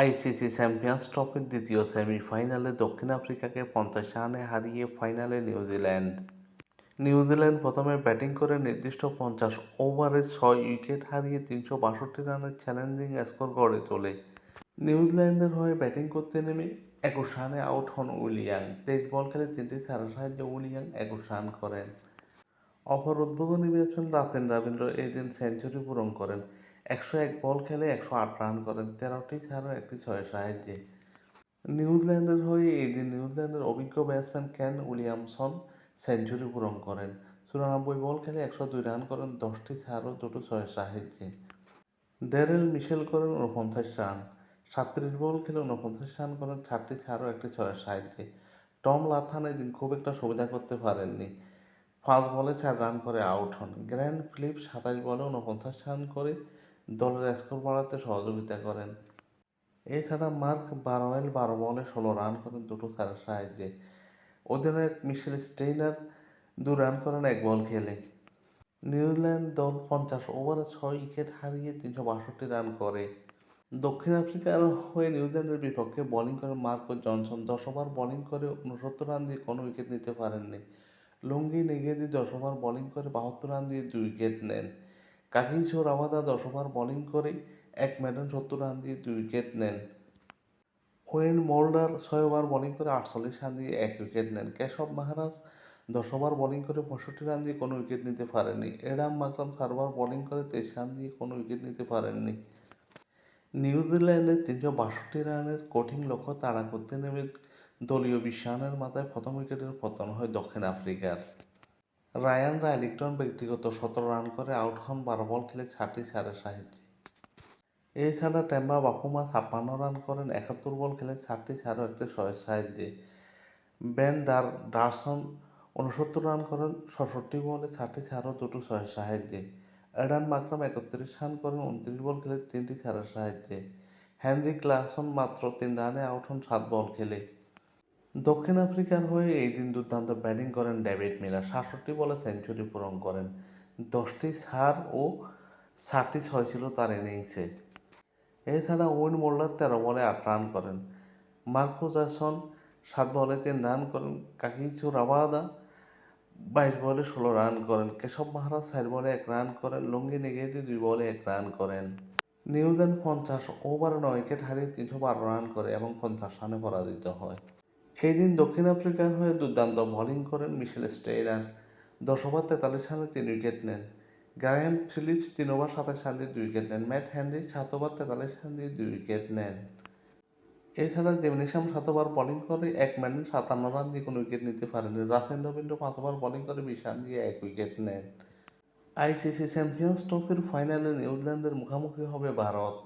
ICC champions ট্রফির দ্বিতীয় সেমিফাইনালে দক্ষিণ আফ্রিকাকে পঞ্চাশ রানে হারিয়ে ফাইনালে নিউজিল্যান্ড নিউজিল্যান্ড প্রথমে ব্যাটিং করে নির্দিষ্ট পঞ্চাশ ওভারে ছয় উইকেট হারিয়ে তিনশো বাষট্টি রানের চ্যালেঞ্জিং স্কোর গড়ে তোলে। নিউজিল্যান্ডের হয়ে ব্যাটিং করতে নেমে একুশ রানে আউট হন উইলিয়াং তেইশ বল খেলে তিনটি ছাড়ার সাহায্যে উইলিয়াং একুশ রান করেন। অপর উদ্বোধনী ব্যাটসম্যান রাতেন রবীন্দ্র এই দিন সেঞ্চুরি পূরণ করেন। একশো এক বল খেলে একশো আট রান করেন। তেরোটি ছাড়া একটি ছয়ের সাহায্যে। নিউজিল্যান্ডের হয়ে এই দিন নিউজিল্যান্ডের অভিজ্ঞ ব্যাটসম্যান কেন উইলিয়ামসন সেঞ্চুরি পূরণ করেন। চুরানব্বই বল খেলে একশো দুই রান করেন, দশটি ছাড় ও দুটো ছয়ের সাহায্যে। ড্যারেল মিশেল করেন উনপঞ্চাশ রান। সাতত্রিশ বল খেলে উনপঞ্চাশ রান করেন, চারটি ছাড় ও একটি ছয়ের সাহায্যে। টম লাথান এদিন খুব একটা সুবিধা করতে পারেননি। পাঁচ বলে চার রান করে আউট হন। গ্র্যান্ড ফিলিপ সাতাশ বলে উনপঞ্চাশ রান করে দলের স্কোর বাড়াতে সহযোগিতা করেন। এছাড়া মার্ক বারোয়েল বারো বলে ষোলো রান করেন দুটো চারের সাহায্যে। অধিনায়ক মিশেল স্টেইনার দু রান করেন এক বল খেলে। নিউজিল্যান্ড দল পঞ্চাশ ওভারে ছয় উইকেট হারিয়ে তিনশো বাষট্টি রান করে। দক্ষিণ আফ্রিকার হয়ে নিউজিল্যান্ডের বিপক্ষে বোলিং করে মার্কো জনসন। দশ ওভার বোলিং করে উনসত্তর রান দিয়ে কোনো উইকেট নিতে পারেননি। লুঙ্গি, নেগেদি দশ ওভার বোলিং করে বাহাত্তর রান দিয়ে দুই উইকেট নেন। কাকিচো রাবাদা দশ ওভার বোলিং করে, এক ম্যাডান সত্তর রান দিয়ে দুই উইকেট নেন। ওয়েন মোল্ডার ছয় ওভার বোলিং করে আটচল্লিশ রান দিয়ে এক উইকেট নেন। কেশব মহারাজ দশ বোলিং করে পঁয়ষট্টি রান দিয়ে কোনো উইকেট নিতে পারেননি। এডাম মাকরাম চার বোলিং করে তেইশ রান দিয়ে কোনো উইকেট নিতে পারেননি। নিউজিল্যান্ডের তিনশো বাষট্টি রানের কঠিন লক্ষ্য তাড়া করতে নেমে দলীয় বিশ রানের মাথায় প্রথম উইকেটের পতন হয় দক্ষিণ আফ্রিকার। রায়ান রাইলিংটন ব্যক্তিগত সতেরো রান করে আউট হন, বারো বল খেলে ছাড়টি ছাড়ের সাহায্যে এছাড়া টেম্বা বাপুমা ছাপ্পান্ন রান করেন, একাত্তর বল খেলে ছাড়টি ছাড়ও একটি ছয়ের সাহায্যে বেন ডার ডারসন উনসত্তর রান করেন ছষট্টি বলে ছাড়টি ছাড়ও দুটো ছয়ের সাহায্যে এডান মাকরাম একত্রিশ রান করেন, উনত্রিশ বল খেলে তিনটি ছাড়ের সাহায্যে হেনরি ক্লাসন মাত্র তিন রানে আউট হন, সাত বল খেলে। দক্ষিণ আফ্রিকার হয়ে এই দিন দুর্দান্ত ব্যাটিং করেন ডেভিড মিলার। সাতষট্টি বলে সেঞ্চুরি পূরণ করেন। দশটি ছাড় ও ষাটটি ছয় ছিল তার ইনিংসে। এছাড়া ওয়েন মোল্ডার তেরো বলে আট রান করেন। মার্কো জ্যাসন সাত বলে তিন রান করেন। কাকিচু রাবাদা বাইশ বলে ষোলো রান করেন। কেশব মহারাজ চার বলে এক রান করেন। লুঙ্গি নেগেদি দুই বলে এক রান করেন। নিউজিল্যান্ড পঞ্চাশ ওভারে নয় উইকেট হারিয়ে তিনশো বারো রান করে এবং পঞ্চাশ রানে পরাজিত হয়। এই দিন দক্ষিণ আফ্রিকার হয়ে দুর্দান্ত বোলিং করেন মিশেল স্টেইনার দশ ওভার তেতাল্লিশ রানে তিন উইকেট নেন। গ্রায়াম ফিলিপস তিন ওভার সাতাশ রান দিয়ে দুই উইকেট নেন। ম্যাট হ্যানরি সাত ওভার তেতাল্লিশ রান দিয়ে দুই উইকেট নেন। এছাড়া জেমিনিসাম সাত ওভার বোলিং করে এক ম্যাডেন সাতান্ন রান দিয়ে কোনো উইকেট নিতে পারেনি রাসেন রবীন্দ্র পাঁচ ওভার বোলিং করে বিশ রান দিয়ে এক উইকেট নেন। আইসিসি চ্যাম্পিয়ন্স ট্রফির ফাইনালে নিউজিল্যান্ডের মুখোমুখি হবে ভারত।